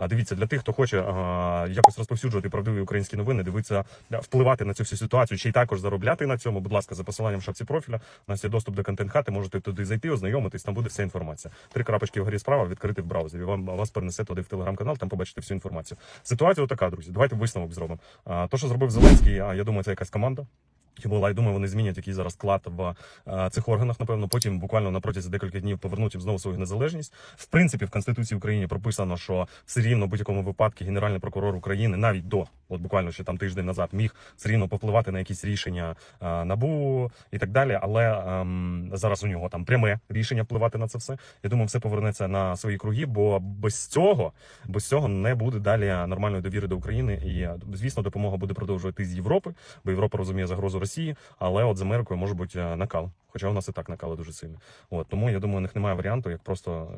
А дивіться, для тих, хто хоче а, якось розповсюджувати правдиві українські новини, дивитися, впливати на цю всю ситуацію, ще й також заробляти на цьому. Будь ласка, за посиланням в шапці профіля. У нас є доступ до контент хати. Можете туди зайти, ознайомитись. Там буде вся інформація. Три крапочки вгорі справа відкрити в браузері. Вам вас перенесе туди в телеграм-канал. Там побачите всю інформацію. Ситуація така, друзі. Давайте висновок зробимо. А, то, що зробив Зеленський, а, я думаю, це якась команда. І була, я думаю, вони змінять який зараз склад в а, цих органах. Напевно, потім буквально на протязі декількох днів повернуть їм знову свою незалежність. В принципі, в конституції України прописано, що все рівно в будь-якому випадку генеральний прокурор України навіть до от буквально ще там тиждень назад міг все рівно попливати на якісь рішення е, набу і так далі. Але ем, зараз у нього там пряме рішення впливати на це все. Я думаю, все повернеться на свої круги, бо без цього, без цього не буде далі нормальної довіри до України. І е, звісно, допомога буде продовжувати з Європи, бо Європа розуміє загрозу Росії, але от з Америкою може бути е, накал. Хоча у нас і так накали дуже сильно. От тому я думаю, у них немає варіанту, як просто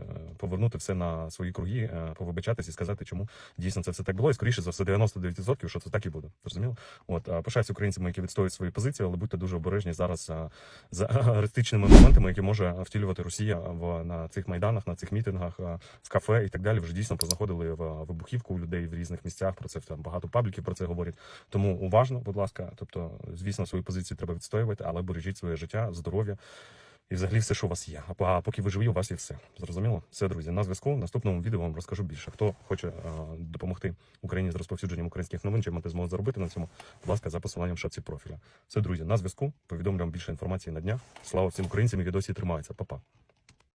повернути все на свої круги, е, повибачатись і сказати, чому дійсно це все так було. І скоріше за все, 99%, що це так і буде. Зрозуміло? От а, пишаюсь українцями, які відстоюють свої позиції, але будьте дуже обережні зараз а, з аристичними моментами, які може втілювати Росія в на цих майданах, на цих мітингах, в кафе і так далі. Вже дійсно познаходили в вибухівку у людей в різних місцях. Про це там багато пабліків про це говорять. Тому уважно, будь ласка. Тобто, звісно, свої позиції треба відстоювати, але бережіть своє життя, здоров'я і взагалі все, що у вас є. А поки ви живі, у вас є все. Зрозуміло? Все, друзі. На зв'язку. В наступному відео вам розкажу більше. Хто хоче е, допомогти Україні з розповсюдженням українських новин, чи мати змогу заробити на цьому, будь ласка, за посиланням в шапці профіля. Все, друзі, на зв'язку. Повідомлю вам більше інформації на днях. Слава всім українцям, які досі тримаються. Па-па.